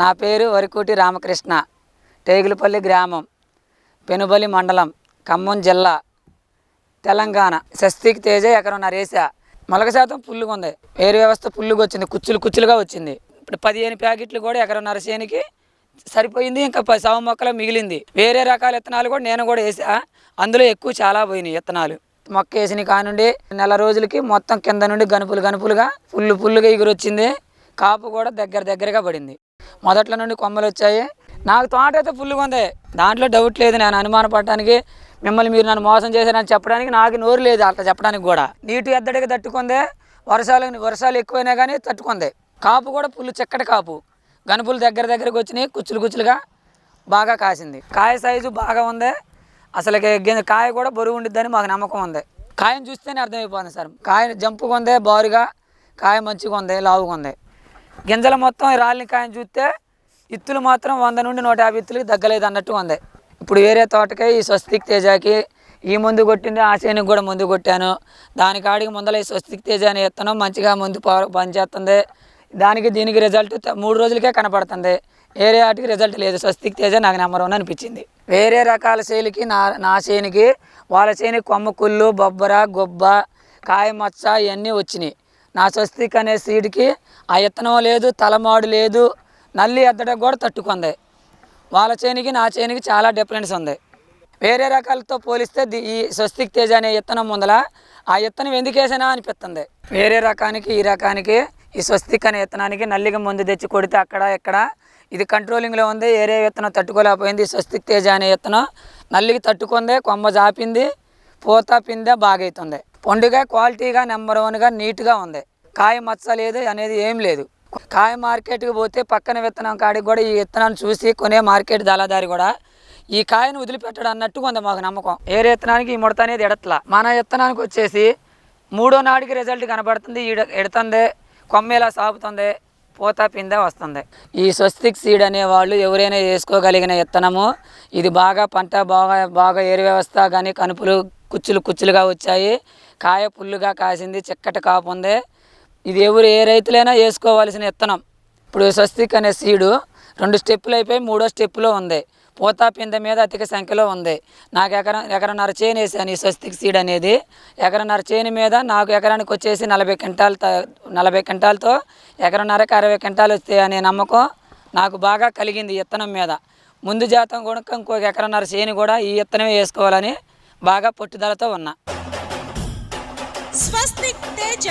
నా పేరు వరికోటి రామకృష్ణ టేగులపల్లి గ్రామం పెనుబలి మండలం ఖమ్మం జిల్లా తెలంగాణ. స్వస్తిక్ తేజ ఎకరన్నర వేసా మొలక శాతం పుల్లుగా ఉంది. వేరు వ్యవస్థ పుల్లుగా వచ్చింది. కుచ్చులు కుచ్చులుగా వచ్చింది. ఇప్పుడు పదిహేను ప్యాకెట్లు కూడా ఎకరన్నర చేనికి సరిపోయింది. ఇంకా సవ మొక్కలు మిగిలింది. వేరే రకాల విత్తనాలు కూడా నేను కూడా వేసా. అందులో ఎక్కువ చాలా పోయినాయి విత్తనాలు మొక్క వేసిన కానుండి నెల రోజులకి మొత్తం కింద నుండి గనుపులు గనుపులుగా పుల్లు పుల్లుగా ఎగురొచ్చింది. కాపు కూడా దగ్గర దగ్గరగా పడింది. మొదట్లో నుండి కొమ్మలు వచ్చాయి. నాకు తోట అయితే ఫుల్గా ఉంది. దాంట్లో డౌట్ లేదు నేను అనుమాన పడటానికి మిమ్మల్ని మీరు నన్ను మోసం చేశారని చెప్పడానికి నాకు నోరు లేదు అట్లా చెప్పడానికి కూడా. నీటి ఎద్దడికి తట్టుకుంది. వర్షాలు వర్షాలు ఎక్కువైనా కానీ తట్టుకుంది. కాపు కూడా పుల్లు చిక్కటి కాపు. గనుపులు దగ్గర దగ్గరకు వచ్చినాయి కుచ్చులు కుచ్చులుగా బాగా కాసింది. కాయ సైజు బాగా ఉంది. అసలు కాయ కూడా బరువు ఉండిద్దని మాకు నమ్మకం ఉంది. కాయను చూస్తేనే అర్థమైపోతుంది సార్. కాయ జంపుగా ఉంది బారుగా. కాయ మంచిగా ఉంది లావుగా ఉంది. గింజలు మొత్తం రాలిన కాయని చూస్తే ఇత్తులు మాత్రం వంద నుండి నూట యాభై ఇత్తులకి తగ్గలేదు అన్నట్టు ఉంది. ఇప్పుడు వేరే తోటకే ఈ స్వస్తిక్ తేజాకి ఈ మందు కొట్టింది ఆ చేనుకి కూడా మందు కొట్టాను. దాని కాడికి ముందర ఈ స్వస్తిక్ తేజ అని ఎత్తనం మంచిగా మందు ప- పనిచేస్తుంది. దానికి దీనికి రిజల్ట్ మూడు రోజులకే కనపడుతుంది. వేరే వాటికి రిజల్ట్ లేదు. స్వస్తిక్ తేజ నాకు నెంబర్ వన్ అనిపించింది. వేరే రకాల చేలికి నా నా చేనికి వాళ్ళ చేనికి కొమ్మ కుళ్ళు బొబ్బర గొబ్బ కాయ మచ్చ ఇవన్నీ వచ్చినాయి. నా స్వస్తిక్ అనే సీడ్కి ఆ ఇత్తనం లేదు తలమాడు లేదు నల్లి ఎద్దడం కూడా తట్టుకుంది. వాళ్ళ చేనికి నా చేనికి చాలా డిఫరెన్స్ ఉంది. వేరే రకాలతో పోలిస్తే ఈ స్వస్తిక్ తేజ అనే ఇత్తనం ముందల ఆ ఇత్తనం ఎందుకేసానా అనిపిస్తుంది. వేరే రకానికి ఈ రకానికి ఈ స్వస్తిక్ అనే ఇత్తనానికి నల్లిగా ముందు తెచ్చి కొడితే అక్కడ ఇక్కడ ఇది కంట్రోలింగ్లో ఉంది ఏరే విత్తనం తట్టుకోలేకపోయింది. స్వస్తిక్ తేజ అనే విత్తనం నల్లికి తట్టుకుంది కొమ్మ జాపింది పూత పిందె బాగైతుంది. పండుగ క్వాలిటీగా నెంబర్ వన్గా నీట్గా ఉంది. కాయ మచ్చ లేదు అనేది ఏం లేదు. కాయ మార్కెట్కి పోతే పక్కన విత్తనం కాడికి కూడా ఈ విత్తనాన్ని చూసి కొనే మార్కెట్ దళదారి కూడా ఈ కాయను వదిలిపెట్టడం అన్నట్టు ఉంది మాకు నమ్మకం. ఏ విత్తనానికి ఈ ముడత అనేది ఎడతలా. మన విత్తనానికి వచ్చేసి మూడో నాటికి రిజల్ట్ కనబడుతుంది ఈడ ఎడుతుంది కొమ్మేలా సాగుతుంది పూత పిందె వస్తుంది. ఈ స్వస్తిక్ సీడ్ అనే వాళ్ళు ఎవరైనా వేసుకోగలిగిన విత్తనము. ఇది బాగా పంట బాగా బాగా ఏరు వ్యవస్థ కానీ కనుపులు కుచ్చులు కుచ్చులుగా వచ్చాయి. కాయ పుల్లుగా కాసింది చిక్కటి కాపు ఉంది. ఇది ఎవరు ఏ రైతులైనా వేసుకోవాల్సిన విత్తనం ఇప్పుడు స్వస్తిక్ అనే సీడు రెండు స్టెప్పులు అయిపోయి మూడో స్టెప్పులో ఉంది. పూతా పింద మీద అధిక సంఖ్యలో ఉంది. నాకు ఎకరం ఎకరన్నర చేను వేసాను ఈ స్వస్తిక్ సీడ్ అనేది. ఎకరన్నర చేను మీద నాకు ఎకరానికి వచ్చేసి నలభై క్వింటాల్ నలభై క్వింటాల్తో ఎకరన్నరకి అరవై క్వింటాలు వస్తాయి అనే నమ్మకం నాకు బాగా కలిగింది విత్తనం మీద. ముందు జాతం కూడా ఇంకొక ఎకరన్నర చేను కూడా ఈ విత్తనమే వేసుకోవాలని బాగా పట్టుదలతో ఉన్నా. స్వస్తిక్ తేజ.